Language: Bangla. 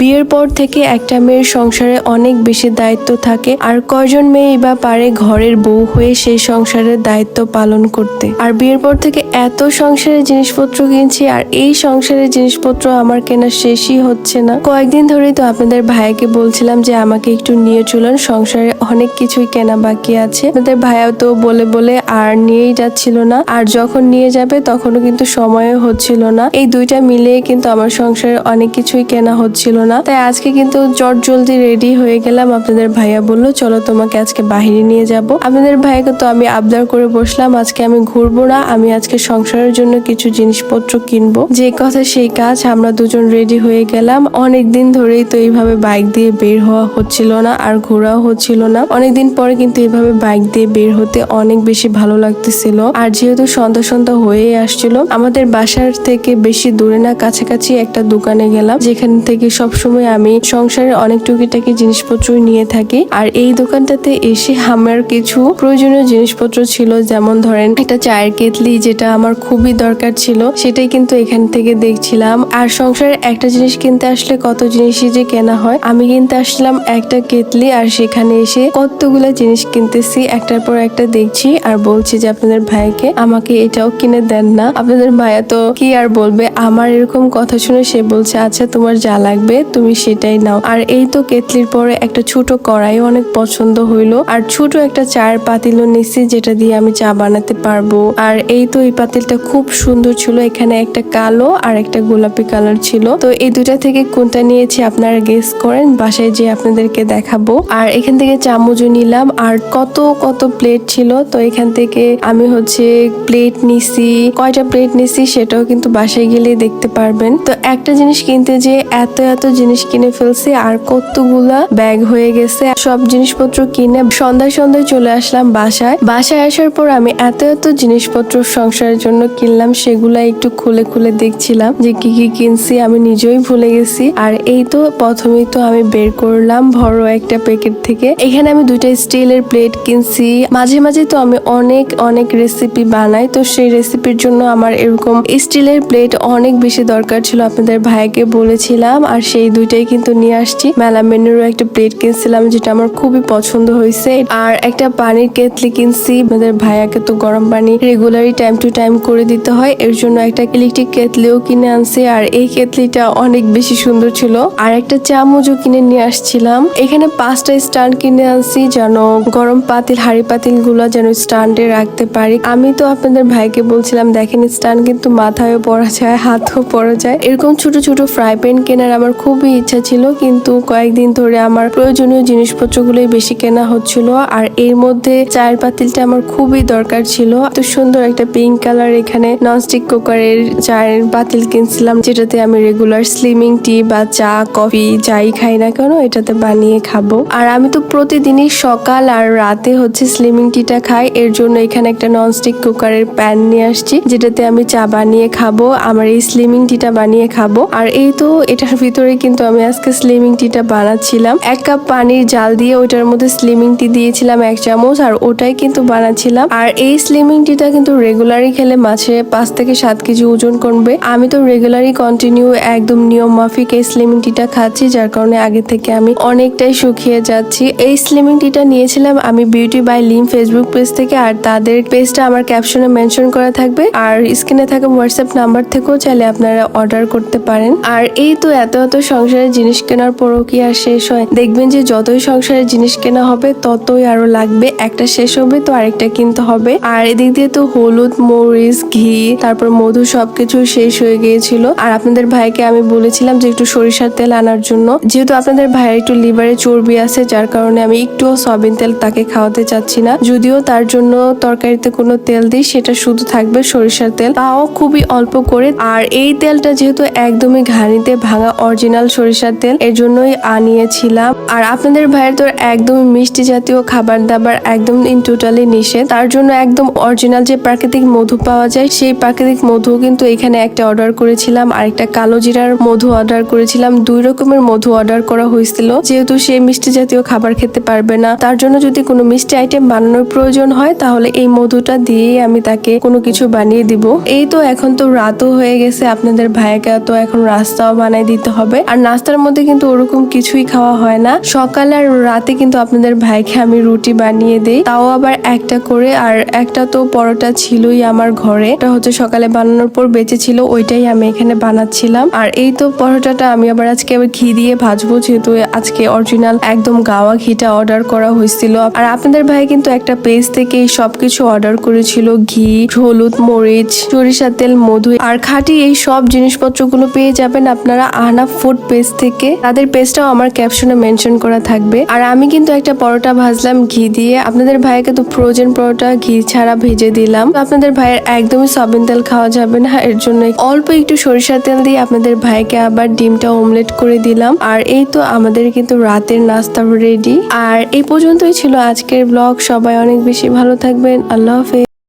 বিয়ের পর থেকে একটা মেয়ের সংসারে অনেক বেশি দায়িত্ব থাকে। আর কয়জন মেয়েই বা পারে ঘরের বউ হয়ে সেই সংসারের দায়িত্ব পালন করতে। আর বিয়ের পর থেকে এত সংসারের জিনিসপত্র কিনছি, আর এই সংসারের জিনিসপত্র আমার কেনা শেষই হচ্ছে না। কয়েকদিন ধরেই তো আপনাদের ভাইকে বলছিলাম যে আমাকে একটু নিয়ে চলুন, সংসারে অনেক কিছুই কেনা বাকি আছে। আপনাদের ভাইয়াও তো বলে বলে আর নিয়েই যাচ্ছিল না, আর যখন নিয়ে যাবে তখনও কিন্তু সময়ও হচ্ছিল না। এই দুইটা মিলিয়ে কিন্তু আমার সংসারে অনেক কিছুই কেনা হচ্ছিল না। তাই আজকে কিন্তু চট জলদি রেডি হয়ে গেলাম, আপনাদের ভাইয়া বলল, চলো তোমাকে আজকে বাহিরে নিয়ে যাব। আপনাদের ভাইয়াকে তো আমি আবদার করে বসলাম, আজকে আমি ঘুরবো না, আমি আজকে সংসারের জন্য কিছু জিনিসপত্র কিনবো। যে কথা সেই কাজ, আমরা দুজন রেডি হয়ে গেলাম। অনেক দিন ধরেই তো এইভাবে বাইক দিয়ে বের হওয়া হচ্ছিল না, আর ঘোরাও হচ্ছিল না। অনেকদিন পরে কিন্তু এইভাবে বাইক দিয়ে বের হতে অনেক বেশি ভালো লাগতেছিল। আর যেহেতু সন্ধ্যা সন্ধ্যা হয়ে আসছিল, আমাদের বাসার থেকে বেশি দূরে না, কাছাকাছি একটা দোকানে গেলাম, যেখান থেকে সবসময় আমি সংসারের অনেক টুকিটাকি জিনিসপত্র নিয়ে থাকি। আর এই দোকানটাতে এসে আমার কিছু প্রয়োজনীয় জিনিসপত্র ছিল, যেমন ধরেন একটা চায়ের কেতলি যেটা আমার খুবই দরকার ছিল, সেটাই কিন্তু এখান থেকে দেখছিলাম। আর সংসারের একটা জিনিস কিনতে আসলে কত জিনিসই যে কেনা হয়। আমি কিনতে আসলাম একটা কেতলি আর সেখানে এসে কতগুলো জিনিস কিনতেছি, একটার পর একটা দেখছি আর বলছি যে আপনাদের ভাইকে আমাকে এটাও কিনে দেন না। আপনাদের ভাইয়া তো কি আর বলবে? আমার এরকম কথা শুনে সে বলছে আচ্ছা তোমার যা লাগবে তুমি সেটাই নাও। আর এই তো কেতলির পরে একটা ছোট কড়াইও অনেক পছন্দ হইল। আর ছোট একটা চায়ের পাতিলও নিছি যেটা দিয়ে আমি চা বানাতে পারব। আর এই তো এই পাতিলটা খুব সুন্দর ছিল। এখানে একটা কালো আর একটা গোলাপি কালার ছিল। তো এই দুটা থেকে কোনটা নিয়েছি আপনারা গেস করেন। বাসায় যে আপনাদেরকে দেখাবো। আর এখান থেকে চামচও নিলাম। আর কত কত প্লেট ছিল? তো এখান থেকে আমি হচ্ছে প্লেট নিছি। কয়টা প্লেট নিছি সেটাও কিন্তু বাসায় গেলে দেখতে পারবেন। তো একটা জিনিস কিনতে যে এত এত জিনিস কিনে ফেলছি, আর কতগুলা ব্যাগ হয়ে গেছে। সব জিনিসপত্র কিনে সন্ধ্যায় সন্ধ্যায় চলে আসলাম বাসায়। বাসায় আসার পর আমি এত এত জিনিসপত্র সংসারের জন্য কিনলাম, সেগুলা একটু খুলে খুলে দেখছিলাম যে কি কি কিনছি, আমি নিজেই ভুলে গেছি। আর এই তো প্রথমেই তো আমি বের করলাম বড় একটা প্যাকেট থেকে। এখানে আমি দুইটা স্টিলের প্লেট কিনছি। মাঝে মাঝে তো আমি অনেক অনেক রেসিপি বানাই, তো সেই রেসিপির জন্য আমার এরকম স্টিলের প্লেট অনেক বেশি দরকার ছিল। আপনাদের ভাইকে বলেছিলাম, আর সেই দুইটাই কিন্তু নিয়ে আসছি। মেলামেনেরও একটা প্লেট কিনছিলাম, যেটা আমার খুবই পছন্দ হয়েছে। আর একটা পানির কেতলি কিনছি। আপনাদের ভাইয়াকে তো গরম পানি রেগুলারই টাইম টু টাইম করে দিতে হয়। এর জন্য একটা ইলেকট্রিক কেতলিও কিনে আনছি। আর এই কেতলিটা অনেক বেশি সুন্দর ছিল। আর একটা চামচও কিনে নিয়ে আসছিলাম। এখানে পাঁচটা স্ট্যান্ড কিনে আনছি, যেন গরম পাতিল, হাড়ি পাতিলগুলো যেন স্ট্যান্ডে রাখতে পারি। আমি তো আপনাদের ভাইকে বলছিলাম, দেখেন স্ট্যান্ড কিন্তু মাথায়ও পরা যায়, হাতও পরা যায়। এরকম ছোট ছোট ফ্রাই প্যান কেনার আমার খুবই ইচ্ছা ছিল, কিন্তু কয়েকদিন ধরে আমার প্রয়োজনীয় জিনিসপত্রগুলোই বেশি কেনা হচ্ছিল আর এর মধ্যে চায়ের পাতিলটা আমার খুবই দরকার ছিল। এত সুন্দর একটা পিঙ্ক কালার এখানে ননস্টিক কুকারের চায়ের পাতিল কিনছিলাম, যেটাতে আমি রেগুলার স্লিমিং টি বা চা কফি যাই খাই না কেন এটাতে বানিয়ে খাব। আর আমি তো প্রতিদিনই সকাল আর রাতে হচ্ছে স্লিমিং টিটা খাই, এর জন্য এখানে একটা ননস্টিক কুকারের প্যান নিয়ে আসছি, যেটাতে আমি চা বানিয়ে খাব, আমার এই স্লিমিং টিটা বানিয়ে খাব। আর এই তো এটার ভিতরে কিন্তু আমি আজকে স্লিমিং টিটা বানাচ্ছিলাম। এক কাপ পানির জাল দিয়ে ওইটার মধ্যে স্লিমিং টি দিয়েছিলাম এক চামচ আর ওটাই কিন্তু বানাচ্ছিলাম। আর এই স্লিমিং টিটা কিন্তু রেগুলারই খেলে মাছে পাঁচ থেকে সাত কেজি ওজন কমবে। আমি তো রেগুলারই কন্টিনিউ একদম নিয়ম মাফিক এই স্লিমিং টিটা খাচ্ছি, যার কারণে আগে থেকে আমি অনেকটাই শুকিয়ে যাচ্ছি। এই স্লিমিং টিটা নিয়েছিলাম আমি beauty by Lim Facebook page থেকে আর তাদের পেজটা আমার ক্যাপশনে মেনশন করা থাকবে। আর স্ক্রিনে থাকা হোয়াটসঅ্যাপ নাম্বার থেকেও চাইলে আপনারা অর্ডার করতে পারেন। আর এই তো এত এত সংসারের জিনিস কেনার আর শেষ হয়? দেখবেন যে যতই সংসারের জিনিস কেনা হবে, ততই আরও লাগবে। একটা শেষ হবে, তো আরেকটা কিনতে হবে। আর এদিক দিয়ে তো হলুদ, মরিচ, ঘি, তারপর মধু সবকিছু শেষ হয়ে গিয়েছিল। আর আপনাদের ভাইকে আমি বলেছিলাম যে একটু সরিষার তেল আনার জন্য। যেহেতু আপনাদের ভাইয়ের একটু লিভারে চর্বি আছে, যার কারণে আমি একটুও সয়াবিন তেল তাকে খাওয়াতে চাচ্ছি না। যদিও তার জন্য তরকারিতে কোনো তেল দিই, সেটা শুধু থাকবে সরিষার তেল। তাও খুবই অল্প করে। আর এই তেলটা যেহেতু একদমই ঘানিতে ভাঙা অরিজিনাল সরিষার তেল। এর জন্যই আনিয়েছিলাম। আর আপনাদের ভাইয়ের তো একদম মিষ্টি জাতীয় খাবার দাবার একদম ইন টোটালি নিষেধ। তার জন্য একদম অরিজিনাল যে প্রাকৃতিক মধু পাওয়া যায়, সেই প্রাকৃতিক মধু কিন্তু এখানে একটা অর্ডার করেছিলাম। আর একটা কালো জিরার মধু অর্ডার করেছিলাম। দুই রকমের মধু অর্ডার করা হয়েছিল। যেহেতু সে মিষ্টি জাতীয় খাবার খেতে পারবে না, তার জন্য যদি কোনো মিষ্টি আইটেম বানানোর প্রয়োজন হয়, তাহলে এই মধুটা দিয়েই আমি তাকে কোনো কিছু বানিয়ে দিব। এই তো এখন তো রাতও হয়ে গেছে। আপনাদের ভাইকে তো এখন রাস্তাও বানাই দিতে হবে। আর নাস্তার মধ্যে কিন্তু ওরকম কিছুই খাওয়া হয় না। সকালে আর রাতে কিন্তু আপনাদের ভাইকে আমি রুটি বানিয়ে দিই। তাও আবার একটা করে, আর একটা তো পরোটা ছিলই আমার ঘরে। এটা হচ্ছে সকালে বানানোর পর বেঁচে ছিল, ওইটাই আমি এখানে বানাচ্ছিলাম। আর এই তো পরোটাটা আমি আবার আজকে আবার ঘি দিয়ে ভাজবো, যেহেতু আজকে অরিজিনাল একদম গাওয়া ঘিটা অর্ডার করা হয়েছিল। আর আপনাদের ভাই কিন্তু একটা পেজ থেকে সবকিছু অর্ডার করেছিল। ঘি, হলুদ, মরিচ, সরিষার তেল, মধু। আর খাঁটি এই সব জিনিসপত্রগুলো পেয়ে যাবেন আপনারা আহনাফ ফুড পেজ থেকে, তাদের পেজটাও আমার ক্যাপশনে মেনশন করা থাকবে। আর আমি কিন্তু একটা পরোটা ভাজলাম ঘি দিয়ে। আপনাদের ভাইকে তো ফ্রোজেন পরোটা, ঘি ছাড়া ভেজে দিলাম। আপনাদের ভাইয়ের একদমই সয়াবিন তেল খাওয়া যাবে না, এর জন্য অল্প একটু সরিষার তেল দিয়ে আপনাদের ভাইকে আবার ডিমটা অমলেট করে দিলাম। আর এই তো আমাদের কিন্তু রাতের নাস্তা রেডি আর এই পর্যন্তই ছিল আজকের ব্লগ সবাই অনেক বেশি ভালো থাকবেন। আল্লাহ হাফেজ।